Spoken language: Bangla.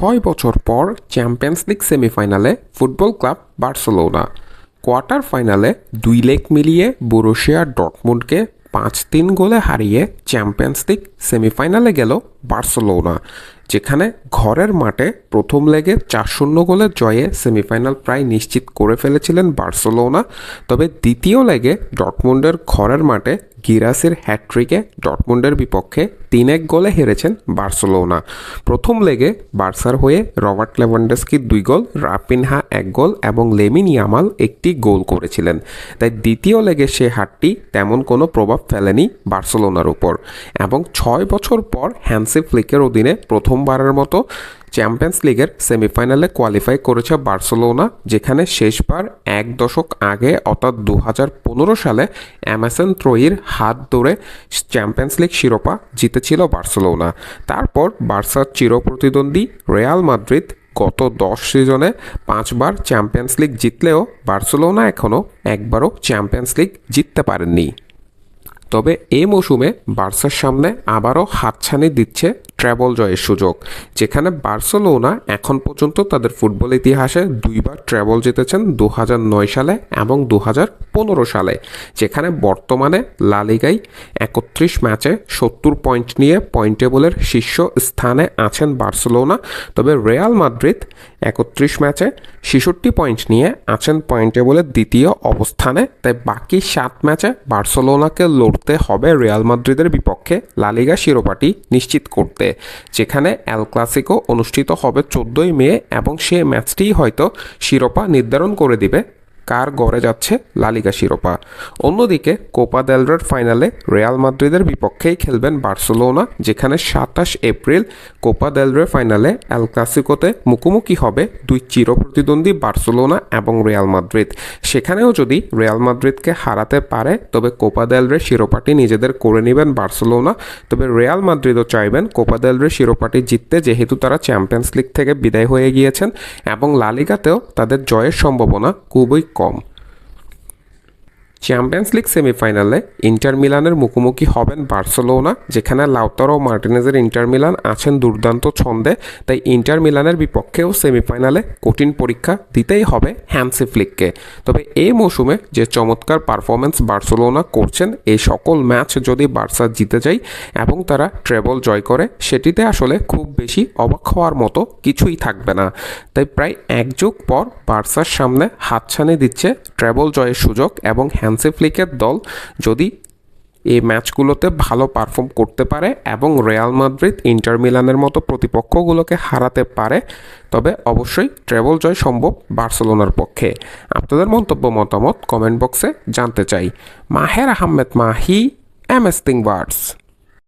ছয় বছর পর চ্যাম্পিয়ন্স লিগ সেমিফাইনালে ফুটবল ক্লাব বার্সেলোনা। কোয়ার্টার ফাইনালে দুই লেগ মিলিয়ে বোরোশিয়া ডটমুন্ডকে পাঁচ তিন গোলে হারিয়ে চ্যাম্পিয়ন্স লিগ সেমিফাইনালে গেল বার্সেলোনা, যেখানে ঘরের মাঠে প্রথম লেগে চার শূন্য গোলের জয়ে সেমিফাইনাল প্রায় নিশ্চিত করে ফেলেছিলেন বার্সেলোনা। তবে দ্বিতীয় লেগে ডটমুন্ডের ঘরের মাঠে গিরাসের হ্যাট্রিকে ডটমুন্ডের বিপক্ষে তিন এক গোলে হেরেছেন বার্সেলোনা। প্রথম লেগে বার্সার হয়ে রবার্ট লেভানডেস্কির দুই গোল রাপিনহা এক গোল এবং লেমিন ইয়ামাল একটি গোল করেছিলেন। তাই দ্বিতীয় লেগে সে হারটি তেমন কোনো প্রভাব ফেলেনি বার্সেলোনার উপর। এবং ছয় বছর পর হ্যান্সি ফ্লিকের অধীনে প্রথমবারের মতো চ্যাম্পিয়ন্স লিগের সেমিফাইনালে কোয়ালিফাই করেছে বার্সেলোনা, যেখানে শেষবার এক দশক আগে, অর্থাৎ দু হাজার পনেরো সালে অ্যামাজন ত্রয়ীর হাত ধরে চ্যাম্পিয়ন্স লিগ শিরোপা জিতেছিল বার্সেলোনা। তারপর বার্সার চিরপ্রতিদ্বন্দ্বী রিয়াল মাদ্রিদ গত দশ সিজনে পাঁচবার চ্যাম্পিয়ন্স লিগ জিতলেও বার্সেলোনা এখনও একবারও চ্যাম্পিয়ন্স লিগ জিততে পারেননি। তবে এ মৌসুমে বার্সার সামনে আবারও হাতছানি দিচ্ছে ট্র্যাবল জয়ের সুযোগ, যেখানে বার্সেলোনা এখন পর্যন্ত তাদের ফুটবল ইতিহাসে দুইবার ট্র্যাবল জিতেছেন দু হাজার নয় সালে এবং দু হাজার সালে, যেখানে বর্তমানে লালিগাই একত্রিশ ম্যাচে সত্তর পয়েন্ট নিয়ে পয়েন্ট টেবলের শীর্ষ স্থানে আছেন বার্সেলোনা। তবে রেয়াল মাদ্রিদ একত্রিশ ম্যাচে ছেষট্টি পয়েন্ট নিয়ে আছেন পয়েন্ট টেবলের দ্বিতীয় অবস্থানে। তাই বাকি সাত ম্যাচে বার্সেলোনাকে লড়তে হবে রিয়াল মাদ্রিদের বিপক্ষে লালিগা শিরোপাটি নিশ্চিত করতে, যেখানে এল ক্লাসিকো অনুষ্ঠিত হবে চোদ্দোই মে এবং সে ম্যাচটিই হয়তো শিরোপা নির্ধারণ করে দিবে কার গড়ে যাচ্ছে লালিগা শিরোপা। অন্যদিকে কোপা দেলরের ফাইনালে রেয়াল মাদ্রিদের বিপক্ষেই খেলবেন বার্সেলোনা, যেখানে সাতাশ এপ্রিল কোপা দেলরে ফাইনালে এল ক্লাসিকোতে মুখোমুখি হবে দুই চিরপ্রতিদ্বন্দ্বী বার্সেলোনা এবং রিয়াল মাদ্রিদ সেখানেও যদি রিয়াল মাদ্রিদকে হারাতে পারে, তবে কোপা দেলরে শিরোপাটি নিজেদের করে নেবেন বার্সেলোনা। তবে রিয়াল মাদ্রিদও চাইবেন কোপা দেলরে শিরোপাটি জিততে, যেহেতু তারা চ্যাম্পিয়ন্স লিগ থেকে বিদায় হয়ে গিয়েছেন এবং লালিগাতেও তাদের জয়ের সম্ভাবনা খুবই целиком. চ্যাম্পিয়ন্স লিগ সেমিফাইনালে ইন্টার মিলানের মুখোমুখি হবেন বার্সেলোনা, যেখানে লাউতারো মার্টিনেজের ইন্টার মিলান আছেন দুর্দান্ত ছন্দে। তাই ইন্টার মিলানের বিপক্ষেও সেমিফাইনালে কঠিন পরীক্ষা দিতেই হবে হ্যান্সি ফ্লিককে তবে এই মৌসুমে যে চমৎকার পারফরমেন্স বার্সেলোনা করছেন এই সকল ম্যাচ যদি বার্সা জিতে যায় এবং তারা ট্রেবল জয় করে, সেটিতে আসলে খুব বেশি অবাক হওয়ার মতো কিছুই থাকবে না। তাই প্রায় এক যুগ পর বার্সার সামনে হাতছানি দিচ্ছে ট্রেবল জয়ের সুযোগ এবং হ্যান্সি ফ্লিকের দল যদি এই ম্যাচগুলোতে ভালো পারফর্ম করতে পারে এবং রিয়াল মাদ্রিদ, ইন্টার মিলানের মতো প্রতিপক্ষগুলোকে হারাতে পারে, তবে অবশ্যই ট্রেবল জয় সম্ভব বার্সেলোনার পক্ষে। আপনাদের মন্তব্য, মতামত কমেন্ট বক্সে জানতে চাই। Maher Ahmed Mahi, M S